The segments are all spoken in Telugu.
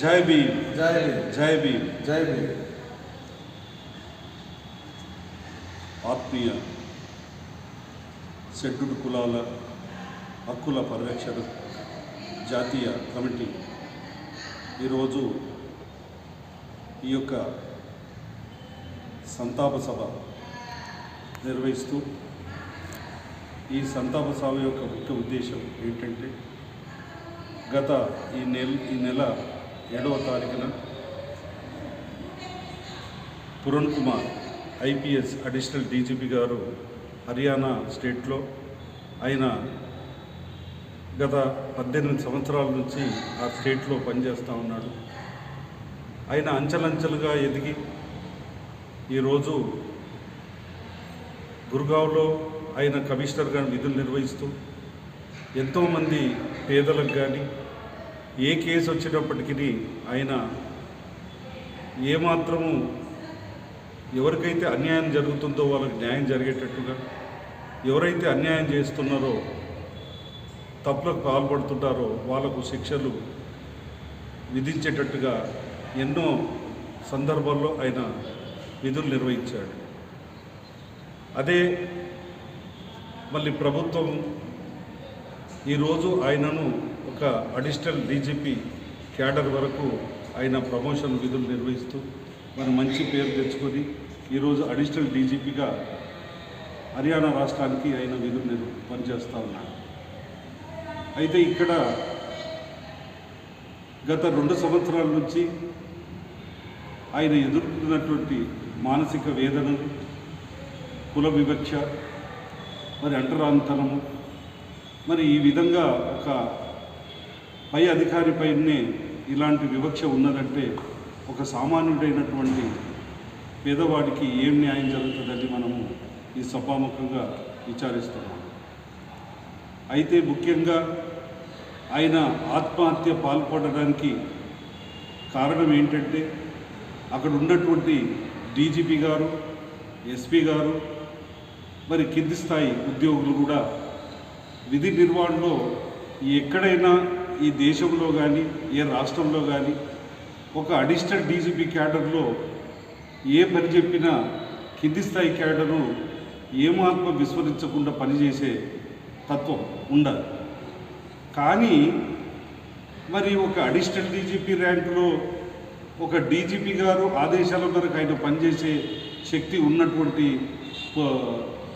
జై భీమ్. జై జై భీమ్. జై భీమ్. ఆత్మీయ షెడ్యూల్ కులాల హక్కుల పరిరక్షణ జాతీయ కమిటీ ఈరోజు ఈ యొక్క సంతాప సభ నిర్వహిస్తూ ఈ సంతాప సభ యొక్క ముఖ్య ఉద్దేశం ఏంటంటే గత ఈ నెల ఈ నెల ఏడవ తారీఖున Puran Kumar IPS additional DGP garu Haryana స్టేట్లో ఆయన గత పద్దెనిమిది సంవత్సరాల నుంచి ఆ స్టేట్లో పనిచేస్తూ ఉన్నాడు. ఆయన అంచెలంచెలుగా ఎదిగి ఈరోజు గురుగావ్లో ఆయన కమిషనర్గా విధులు నిర్వహిస్తూ ఎంతోమంది పేదలకు కానీ ఏ కేసు వచ్చినప్పటికీ ఆయన ఏమాత్రము ఎవరికైతే అన్యాయం జరుగుతుందో వాళ్ళకి న్యాయం జరిగేటట్టుగా ఎవరైతే అన్యాయం చేస్తున్నారో తప్పులకు పాల్పడుతుంటారో వాళ్ళకు శిక్షలు విధించేటట్టుగా ఎన్నో సందర్భాల్లో ఆయన విధులు నిర్వహించాడు. అదే మళ్ళీ ప్రభుత్వం ఈరోజు ఆయనను ఒక అడిషనల్ డీజీపీ క్యాడర్ వరకు ఆయన ప్రమోషన్ విధులు నిర్వహిస్తూ మరి మంచి పేరు తెచ్చుకొని ఈరోజు అడిషనల్ డీజీపీగా హర్యానా రాష్ట్రానికి ఆయన విధులు నిర్వ పనిచేస్తూ ఉన్నాడు అయితే ఇక్కడ గత రెండు సంవత్సరాల నుంచి ఆయన ఎదుర్కొన్నటువంటి మానసిక వేదనలు కుల వివక్ష మరి అంటరాంతనము మరి ఈ విధంగా ఒక పై అధికారి పైనే ఇలాంటి వివక్ష ఉన్నదంటే ఒక సామాన్యుడైనటువంటి పేదవాడికి ఏం న్యాయం జరుగుతుందని మనము ఈ సభాముఖంగా విచారిస్తున్నాము. అయితే ముఖ్యంగా ఆయన ఆత్మహత్య పాల్పడడానికి కారణం ఏంటంటే అక్కడ ఉన్నటువంటి డీజీపీ గారు ఎస్పీ గారు మరి కింది స్థాయి ఉద్యోగులు కూడా విధి నిర్వహణలో ఎక్కడైనా ఈ దేశంలో కానీ ఏ రాష్ట్రంలో కానీ ఒక అడిషనల్ డీజీపీ క్యాడర్లో ఏ పని చెప్పినా కింది స్థాయి క్యాడరు ఏమాత్మ విస్మరించకుండా పనిచేసే తత్వం ఉండదు కానీ మరి ఒక అడిషనల్ డీజీపీ ర్యాంకులో ఒక డీజీపీ గారు ఆదేశాల మేరకు ఆయన పనిచేసే శక్తి ఉన్నటువంటి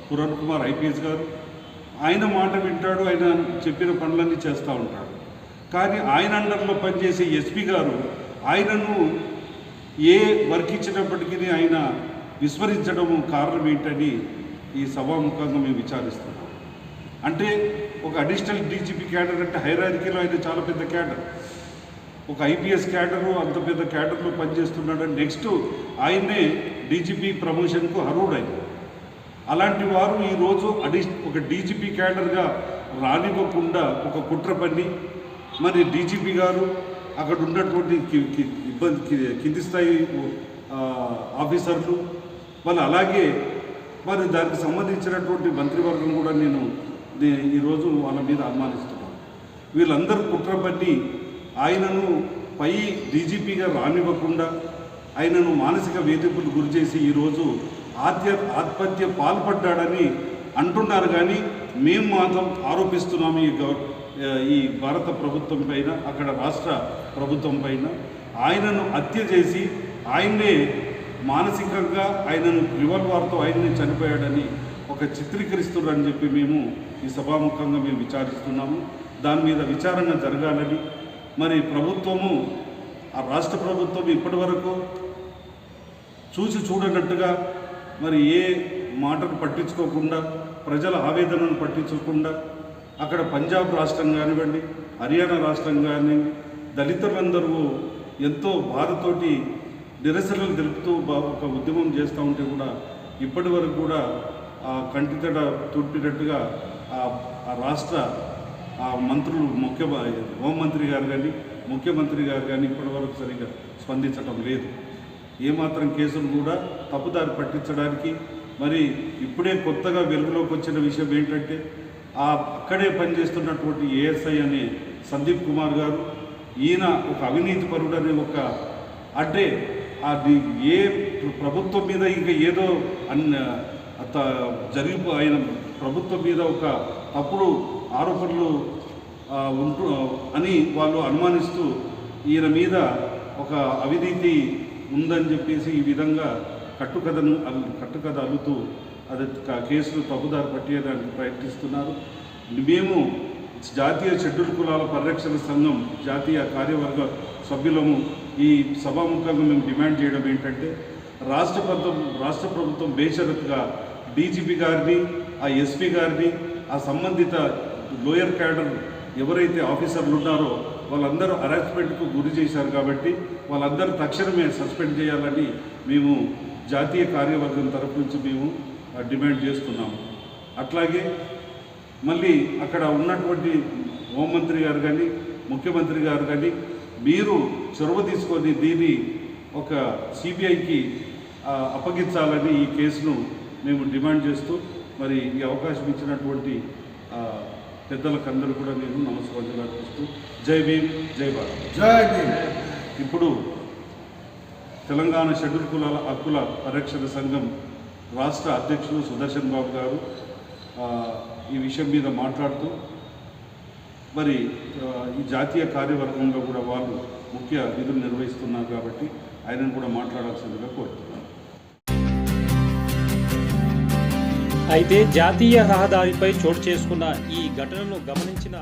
పురణ్ కుమార్ ఐపీఎస్ గారు ఆయన మాట వింటాడు ఆయన చెప్పిన పనులన్నీ చేస్తూ ఉంటాడు. కానీ ఆయన అండర్లో పనిచేసే ఎస్పీ గారు ఆయనను ఏ వర్క్ ఇచ్చినప్పటికీ ఆయన విస్మరించడం కారణం ఏంటని ఈ సభాముఖంగా మేము విచారిస్తున్నాం. అంటే ఒక అడిషనల్ డీజీపీ క్యాడర్ అంటే హైరారికీలో ఆయన చాలా పెద్ద క్యాడర్. ఒక ఐపీఎస్ క్యాడరు అంత పెద్ద క్యాడర్లో పనిచేస్తున్నాడని నెక్స్ట్ ఆయనే డీజీపీ ప్రమోషన్కు అర్హుడైంది అలాంటి వారు ఈరోజు అడి ఒక డీజీపీ క్యాడర్గా రానివ్వకుండా ఒక కుట్ర పని మరి డీజీపీ గారు అక్కడ ఉన్నటువంటి కి- ఇబ్బంది కింది స్థాయి ఆఫీసర్లు వాళ్ళు అలాగే మరి దానికి సంబంధించినటువంటి మంత్రివర్గం కూడా నేను ఈరోజు వాళ్ళ మీద అనుమానిస్తున్నాను వీళ్ళందరూ కుట్ర ఆయనను పై డీజీపీగా రానివ్వకుండా ఆయనను మానసిక వేధింపులు గురిచేసి ఈరోజు ఆత్య ఆత్మహత్య పాల్పడ్డాడని అంటున్నారు. కానీ మేము మాత్రం ఆరోపిస్తున్నాము ఈ గవ ఈ భారత ప్రభుత్వం పైన అక్కడ రాష్ట్ర ప్రభుత్వం పైన. ఆయనను హత్య చేసి ఆయన్నే మానసికంగా ఆయనను రివల్వార్తో ఆయన్ని చనిపోయాడని ఒక చిత్రీకరిస్తున్నారని చెప్పి మేము ఈ సభాముఖంగా మేము విచారిస్తున్నాము. దాని మీద విచారణ జరగాలని. మరి ప్రభుత్వము ఆ రాష్ట్ర ప్రభుత్వం ఇప్పటి వరకు చూసి చూడనట్టుగా మరి ఏ మాటను పట్టించుకోకుండా ప్రజల ఆవేదనను పట్టించకుండా అక్కడ పంజాబ్ రాష్ట్రం కానివ్వండి హర్యానా రాష్ట్రం కానివ్వండి దళితులందరూ ఎంతో బాధతోటి నిరసనలు తెలుపుతూ బా- ఒక ఉద్యమం చేస్తూ ఉంటే కూడా ఇప్పటి వరకు కూడా ఆ కంటితడ తుడిపినట్టుగా ఆ రాష్ట్ర ఆ మంత్రులు ముఖ్య హోంమంత్రి గారు కానీ ముఖ్యమంత్రి గారు కానీ ఇప్పటివరకు సరిగ్గా స్పందించడం లేదు. ఏమాత్రం కేసులు కూడా తప్పుదారి పట్టించడానికి మరి ఇప్పుడే కొత్తగా వెలుగులోకి వచ్చిన విషయం ఏంటంటే ఆ అక్కడే పనిచేస్తున్నటువంటి ఏఎస్ఐ అనే సందీప్ కుమార్ గారు ఈయన ఒక అవినీతి పరుడు అనే ఒక అంటే అది ఏ ప్రభుత్వం మీద ఇంకా ఏదో అన్న జరిగి జరిగిపో ఆయన ప్రభుత్వం మీద ఒక తప్పుడు ఆరోపణలు ఉంటు ఉంటూ అని వాళ్ళు అనుమానిస్తూ ఈయన మీద ఒక అవినీతి ఉందని చెప్పేసి ఈ విధంగా కట్టుకథను కట్టుకథ అల్లుతూ అది కేసులు తప్పుదారు పట్టేయడానికి ప్రయత్నిస్తున్నారు. మేము జాతీయ షెడ్యూల్ కులాల పరిరక్షణ సంఘం జాతీయ కార్యవర్గ సభ్యులము ఈ సభాముఖంగా మేము డిమాండ్ చేయడం ఏంటంటే రాష్ట్ర ప్రభుత్వం రాష్ట్ర ప్రభుత్వం బేషరతుగా డీజీపీ గారిని ఆ ఎస్పీ గారిని ఆ సంబంధిత లోయర్ క్యాడర్ ఎవరైతే ఆఫీసర్లు ఉన్నారో వాళ్ళందరూ హరాస్మెంట్కు గురి చేశారు కాబట్టి వాళ్ళందరూ తక్షణమే సస్పెండ్ చేయాలని మేము జాతీయ కార్యవర్గం తరపు నుంచి మేము డిమాండ్ చేస్తున్నాము. అట్లాగే మళ్ళీ అక్కడ ఉన్నటువంటి హోంమంత్రి గారు కానీ ముఖ్యమంత్రి గారు కానీ మీరు చొరవ తీసుకొని దీన్ని ఒక సిబిఐకి అప్పగించాలని ఈ కేసును మేము డిమాండ్ చేస్తూ మరి ఈ అవకాశం ఇచ్చినటువంటి పెద్దలకందరూ కూడా నేను నమస్కారం అర్పిస్తూ జై భీమ్ జై భారత్. జై భీమ్. ఇప్పుడు తెలంగాణ షెడ్యూల్ కులాల హక్కుల పరిరక్షణ సంఘం రాష్ట్ర అధ్యక్షులు సుదర్శన్ బాబు గారు ఈ విషయం మీద మాట్లాడుతూ మరి ఈ జాతీయ కార్యవర్గంలో కూడా వాళ్ళు ముఖ్య విధులు నిర్వహిస్తున్నారు కాబట్టి ఆయనను కూడా మాట్లాడాల్సిందిగా కోరుతున్నాను. అయితే జాతీయ రహదారిపై చోటు చేసుకున్న ఈ ఘటనను గమనించిన